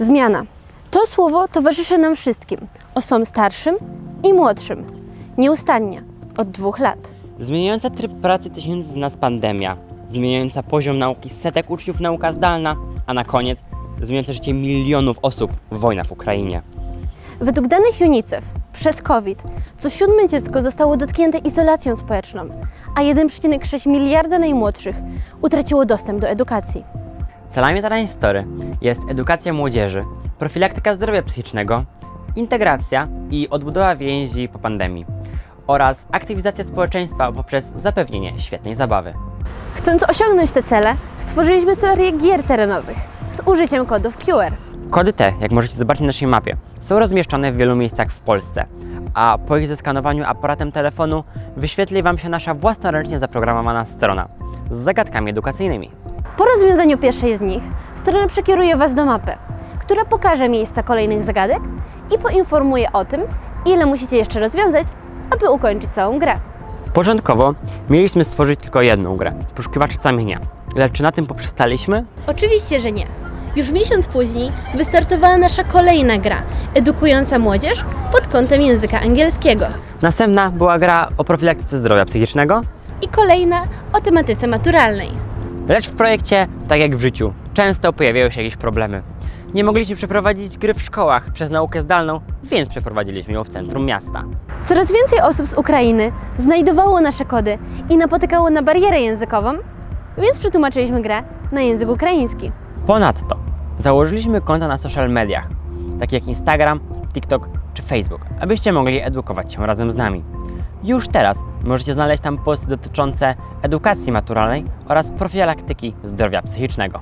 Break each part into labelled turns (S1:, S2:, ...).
S1: Zmiana. To słowo towarzyszy nam wszystkim, osobom starszym i młodszym. Nieustannie, od dwóch lat.
S2: Zmieniająca tryb pracy tysięcy z nas pandemia, zmieniająca poziom nauki setek uczniów nauka zdalna, a na koniec zmieniające życie milionów osób wojna w Ukrainie.
S1: Według danych UNICEF przez COVID co siódme dziecko zostało dotknięte izolacją społeczną, a 1,6 miliarda najmłodszych utraciło dostęp do edukacji.
S2: Celami tej historii jest edukacja młodzieży, profilaktyka zdrowia psychicznego, integracja i odbudowa więzi po pandemii oraz aktywizacja społeczeństwa poprzez zapewnienie świetnej zabawy.
S1: Chcąc osiągnąć te cele, stworzyliśmy serię gier terenowych z użyciem kodów QR.
S2: Kody te, jak możecie zobaczyć na naszej mapie, są rozmieszczone w wielu miejscach w Polsce, a po ich zeskanowaniu aparatem telefonu wyświetli Wam się nasza własnoręcznie zaprogramowana strona z zagadkami edukacyjnymi.
S1: Po rozwiązaniu pierwszej z nich, strona przekieruje Was do mapy, która pokaże miejsca kolejnych zagadek i poinformuje o tym, ile musicie jeszcze rozwiązać, aby ukończyć całą grę.
S2: Początkowo mieliśmy stworzyć tylko jedną grę, poszukiwacze zamienia. Lecz czy na tym poprzestaliśmy?
S1: Oczywiście, że nie. Już miesiąc później wystartowała nasza kolejna gra, edukująca młodzież pod kątem języka angielskiego.
S2: Następna była gra o profilaktyce zdrowia psychicznego,
S1: I kolejna o tematyce maturalnej.
S2: Lecz w projekcie, tak jak w życiu, często pojawiają się jakieś problemy. Nie mogliśmy przeprowadzić gry w szkołach przez naukę zdalną, więc przeprowadziliśmy ją w centrum miasta.
S1: Coraz więcej osób z Ukrainy znajdowało nasze kody i napotykało na barierę językową, więc przetłumaczyliśmy grę na język ukraiński.
S2: Ponadto założyliśmy konta na social mediach, takie jak Instagram, TikTok czy Facebook, abyście mogli edukować się razem z nami. Już teraz możecie znaleźć tam posty dotyczące edukacji maturalnej oraz profilaktyki zdrowia psychicznego.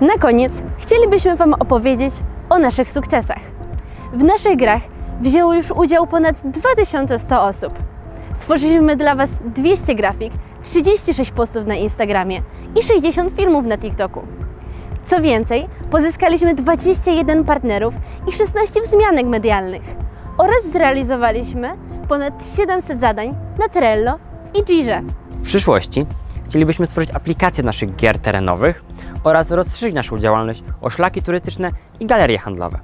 S1: Na koniec chcielibyśmy Wam opowiedzieć o naszych sukcesach. W naszych grach wzięło już udział ponad 2100 osób. Stworzyliśmy dla Was 200 grafik, 36 postów na Instagramie i 60 filmów na TikToku. Co więcej, pozyskaliśmy 21 partnerów i 16 wzmianek medialnych oraz zrealizowaliśmy ponad 700 zadań na Trello i Jirze.
S2: W przyszłości chcielibyśmy stworzyć aplikację naszych gier terenowych oraz rozszerzyć naszą działalność o szlaki turystyczne i galerie handlowe.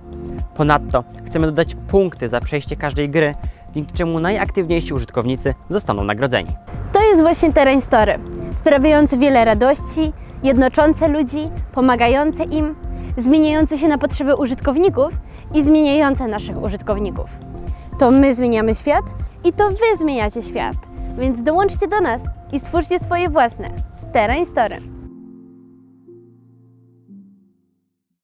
S2: Ponadto chcemy dodać punkty za przejście każdej gry, dzięki czemu najaktywniejsi użytkownicy zostaną nagrodzeni.
S1: To jest właśnie Terrain Story, sprawiający wiele radości, jednoczące ludzi, pomagające im, zmieniające się na potrzeby użytkowników i zmieniające naszych użytkowników. To my zmieniamy świat i to wy zmieniacie świat, więc dołączcie do nas i stwórzcie swoje własne Terrain Story.